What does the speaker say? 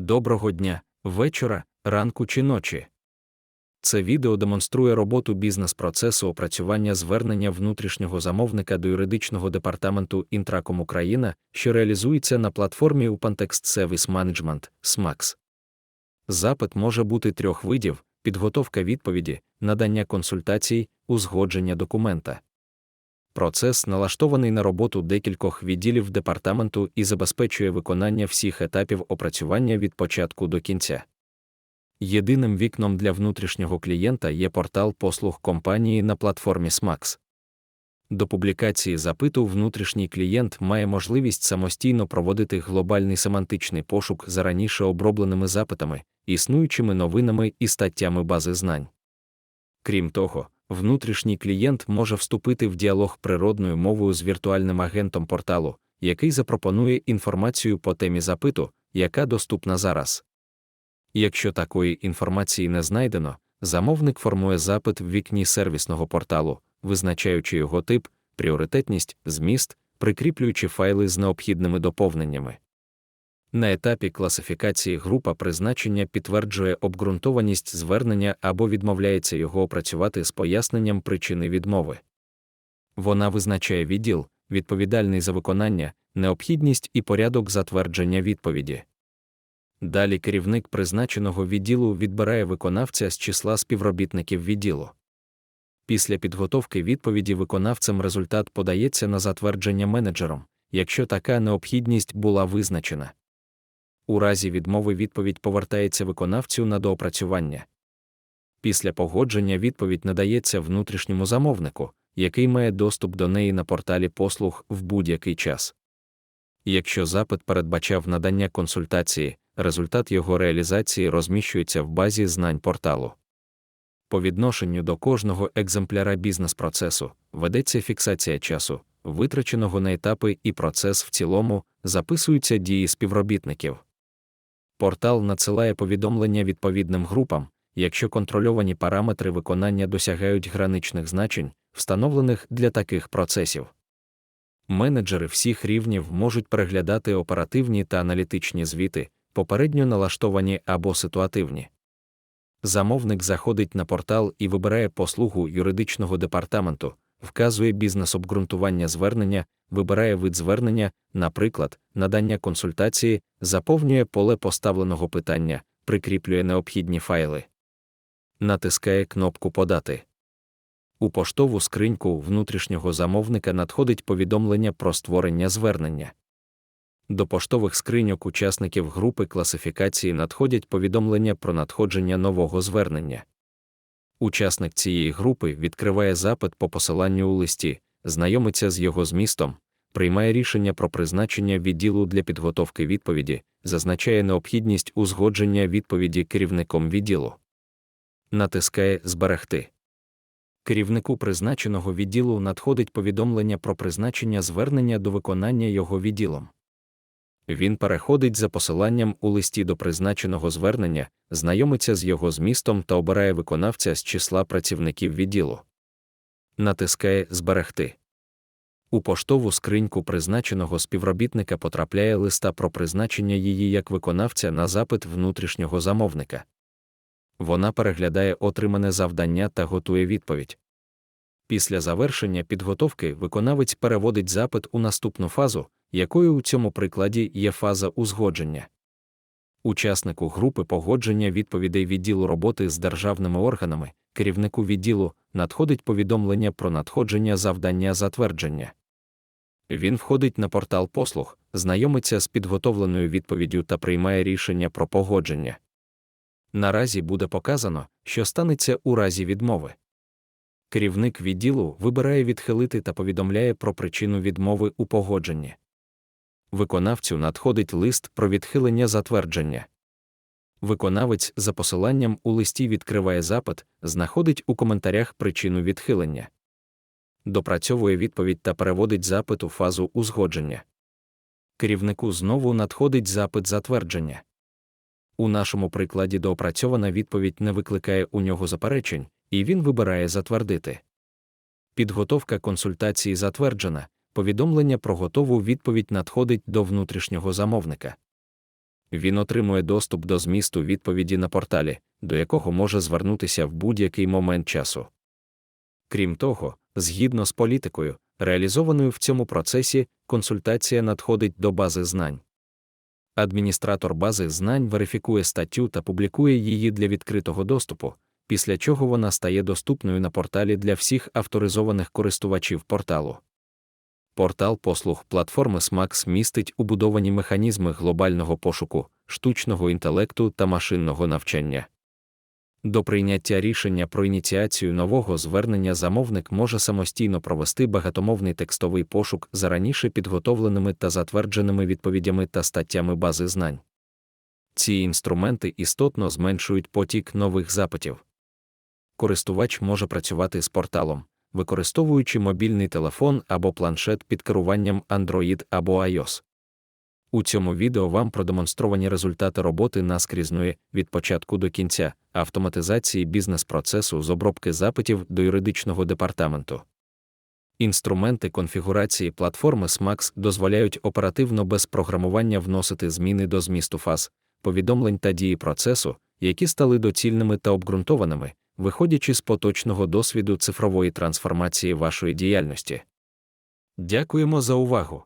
Доброго дня, вечора, ранку чи ночі. Це відео демонструє роботу бізнес-процесу опрацювання звернення внутрішнього замовника до юридичного департаменту Інтраком Україна, що реалізується на платформі UPanText Service Management SMAX. Запит може бути трьох видів: підготовка відповіді, надання консультацій, узгодження документа. Процес налаштований на роботу декількох відділів департаменту і забезпечує виконання всіх етапів опрацювання від початку до кінця. Єдиним вікном для внутрішнього клієнта є портал послуг компанії на платформі SMAX. До публікації запиту внутрішній клієнт має можливість самостійно проводити глобальний семантичний пошук за раніше обробленими запитами, існуючими новинами і статтями бази знань. Крім того, внутрішній клієнт може вступити в діалог природною мовою з віртуальним агентом порталу, який запропонує інформацію по темі запиту, яка доступна зараз. Якщо такої інформації не знайдено, замовник формує запит в вікні сервісного порталу, визначаючи його тип, пріоритетність, зміст, прикріплюючи файли з необхідними доповненнями. На етапі класифікації група призначення підтверджує обґрунтованість звернення або відмовляється його опрацювати з поясненням причини відмови. Вона визначає відділ, відповідальний за виконання, необхідність і порядок затвердження відповіді. Далі керівник призначеного відділу відбирає виконавця з числа співробітників відділу. Після підготовки відповіді виконавцем результат подається на затвердження менеджером, якщо така необхідність була визначена. У разі відмови відповідь повертається виконавцю на доопрацювання. Після погодження відповідь надається внутрішньому замовнику, який має доступ до неї на порталі послуг в будь-який час. Якщо запит передбачав надання консультації, результат його реалізації розміщується в базі знань порталу. По відношенню до кожного екземпляра бізнес-процесу ведеться фіксація часу, витраченого на етапи і процес в цілому, записуються дії співробітників. Портал надсилає повідомлення відповідним групам, якщо контрольовані параметри виконання досягають граничних значень, встановлених для таких процесів. Менеджери всіх рівнів можуть переглядати оперативні та аналітичні звіти, попередньо налаштовані або ситуативні. Замовник заходить на портал і вибирає послугу юридичного департаменту, вказує бізнес-обґрунтування звернення, вибирає вид звернення, наприклад, надання консультації, заповнює поле поставленого питання, прикріплює необхідні файли. Натискає кнопку Подати. У поштову скриньку внутрішнього замовника надходить повідомлення про створення звернення. До поштових скриньок учасників групи класифікації надходять повідомлення про надходження нового звернення. Учасник цієї групи відкриває запит по посиланню у листі, знайомиться з його змістом, приймає рішення про призначення відділу для підготовки відповіді, зазначає необхідність узгодження відповіді керівником відділу. Натискає Зберегти. Керівнику призначеного відділу надходить повідомлення про призначення звернення до виконання його відділом. Він переходить за посиланням у листі до призначеного звернення, знайомиться з його змістом та обирає виконавця з числа працівників відділу. Натискає Зберегти. У поштову скриньку призначеного співробітника потрапляє листа про призначення її як виконавця на запит внутрішнього замовника. Вона переглядає отримане завдання та готує відповідь. Після завершення підготовки виконавець переводить запит у наступну фазу, якою у цьому прикладі є фаза узгодження. Учаснику групи погодження відповідей відділу роботи з державними органами, керівнику відділу надходить повідомлення про надходження завдання затвердження. Він входить на портал послуг, знайомиться з підготовленою відповіддю та приймає рішення про погодження. Наразі буде показано, що станеться у разі відмови. Керівник відділу вибирає відхилити та повідомляє про причину відмови у погодженні. Виконавцю надходить лист про відхилення затвердження. Виконавець за посиланням у листі відкриває запит, знаходить у коментарях причину відхилення, допрацьовує відповідь та переводить запит у фазу узгодження. Керівнику знову надходить запит затвердження. У нашому прикладі доопрацьована відповідь не викликає у нього заперечень, і він вибирає затвердити. Підготовка консультації затверджена, повідомлення про готову відповідь надходить до внутрішнього замовника. Він отримує доступ до змісту відповіді на порталі, до якого може звернутися в будь-який момент часу. Крім того, згідно з політикою, реалізованою в цьому процесі, консультація надходить до бази знань. Адміністратор бази знань верифікує статтю та публікує її для відкритого доступу, після чого вона стає доступною на порталі для всіх авторизованих користувачів порталу. Портал послуг платформи SMAX містить убудовані механізми глобального пошуку, штучного інтелекту та машинного навчання. До прийняття рішення про ініціацію нового звернення замовник може самостійно провести багатомовний текстовий пошук за раніше підготовленими та затвердженими відповідями та статтями бази знань. Ці інструменти істотно зменшують потік нових запитів. Користувач може працювати з порталом, використовуючи мобільний телефон або планшет під керуванням Android або iOS. У цьому відео вам продемонстровані результати роботи наскрізної від початку до кінця автоматизації бізнес-процесу з обробки запитів до юридичного департаменту. Інструменти конфігурації платформи SMAX дозволяють оперативно без програмування вносити зміни до змісту фаз, повідомлень та дії процесу, які стали доцільними та обґрунтованими, виходячи з поточного досвіду цифрової трансформації вашої діяльності. Дякуємо за увагу!